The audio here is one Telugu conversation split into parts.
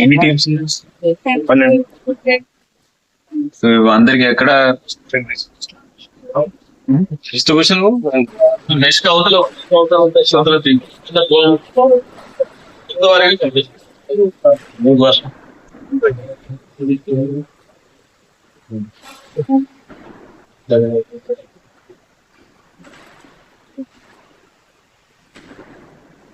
ఎన్ని టీమ్స్ పన్నెండు సో అందరికి ఎక్కడ డిస్ట్రిబ్యూషన్ నెక్స్ట్ అవతల అవతల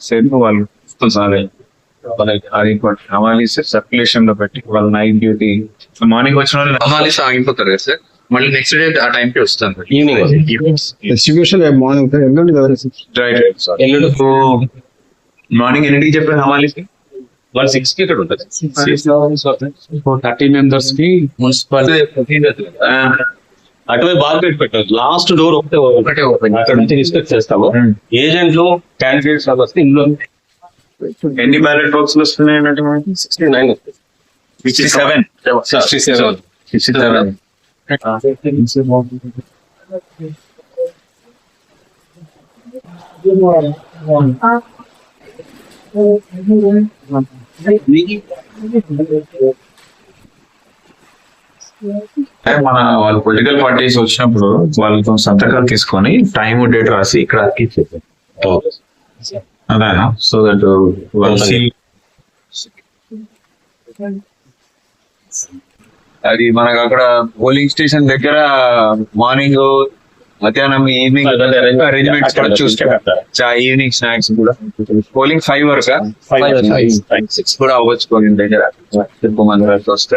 సేపు వాళ్ళు సార్ వాళ్ళకి అది అమాలిస్ సర్క్యులేషన్లో పెట్టి వాళ్ళ నైట్ డ్యూటీ మార్నింగ్ వచ్చిన వాళ్ళు అమాలిస్ ఆగిపోతారు కదా సార్ మళ్ళీ నెక్స్ట్ డే ఆ టైం కి వస్తాను డిస్ట్రిబ్యూషన్ మార్నింగ్ ఎల్లుండి కదా ఎల్లుండి మార్నింగ్ ఎన్నింటికి చెప్పారు హమాలిస్ వాళ్ళు సిక్స్ కి ఇక్కడ ఉంటుంది థర్టీ మెంబర్స్ కి మున్సిపాలిటీ అటువైపు బార్గెట్ పెట్టారు లాస్ట్ డోర్ ఒకటే ఒకటే ఓపెన్ అక్కడ నుంచి డిస్కస్ చేస్తాము ఏజెంట్లు క్యాండిడేట్స్ వస్తే ఇందులో ఎన్ని బ్యాలెట్ బాక్స్ వస్తున్నాయి అన్నట్టు sixty nine sixty seven sixty seven sixty seven మన వాళ్ళు పొలిటికల్ పార్టీస్ వచ్చినప్పుడు వాళ్ళతో సంతకాలు తీసుకొని టైం డేట్ రాసి ఇక్కడ అదేనా? సో దట్ అది మనకు అక్కడ పోలింగ్ స్టేషన్ దగ్గర మార్నింగ్ మధ్యాహ్నం ఈవినింగ్ అరేంజ్మెంట్స్ కూడా చూసుకో. ఈవినింగ్ స్నాక్స్ కూడా. పోలింగ్ ఫైవ్ వరకు? సిక్స్ కూడా అవ్వచ్చు పోలింగ్ దగ్గర. ఎక్కువ మంది వరకు వస్తే